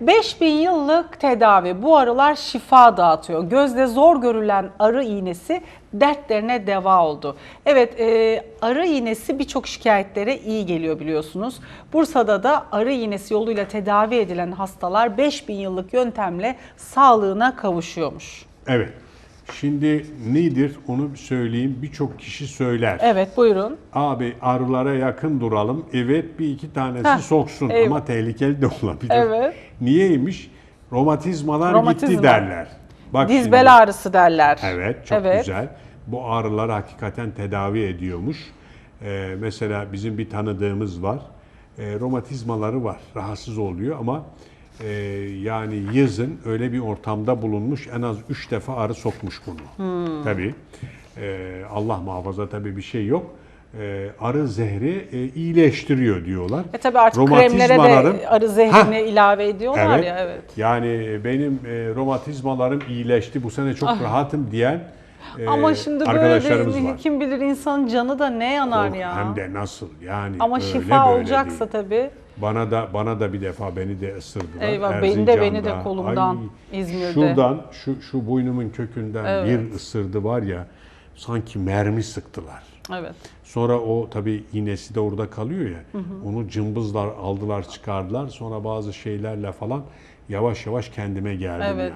5000 yıllık tedavi. Bu arılar şifa dağıtıyor. Gözle zor görülen arı iğnesi dertlerine deva oldu. Evet, e, arı iğnesi birçok şikayetlere iyi geliyor biliyorsunuz. Bursa'da da arı iğnesi yoluyla tedavi edilen hastalar 5000 yıllık yöntemle sağlığına kavuşuyormuş. Evet. Şimdi nedir onu söyleyeyim. Birçok kişi söyler. Evet, buyurun. Abi arılara yakın duralım. Evet bir iki tanesi Heh, soksun eyvah. ama tehlikeli de olabilir. Evet. Niyeymiş? Romatizmalar Romatizma. gitti derler. Bak Diz şimdi. bel ağrısı derler. Evet çok Evet. güzel. Bu ağrıları hakikaten tedavi ediyormuş. Ee, mesela bizim bir tanıdığımız var. Ee, romatizmaları var. Rahatsız oluyor ama e, yani yazın öyle bir ortamda bulunmuş en az 3 defa arı sokmuş bunu. Hmm. Tabii. Ee, Allah muhafaza tabii bir şey yok. Ee, arı zehri e, iyileştiriyor diyorlar. E tabii artık kremlere de arı zehrini ilave ediyorlar ya evet. Yani benim e, romatizmalarım iyileşti. Bu sene çok rahatım diyen e, Ah. Ama şimdi böyle arkadaşlarımız de, var. kim bilir insanın canı da ne yanar Oh, ya. Hem de nasıl yani Ama şifa olacaksa değil. tabii. Bana da bana da bir defa beni de ısırdılar. Eyvah, beni de, beni de kolumdan, İzmir'de. Şuradan şu şu boynumun kökünden Evet. bir ısırdı var ya sanki mermi sıktılar. Evet. Sonra o tabii iğnesi de orada kalıyor ya. Onu cımbızlar aldılar çıkardılar. Sonra bazı şeylerle falan yavaş yavaş kendime geldim Evet. yani.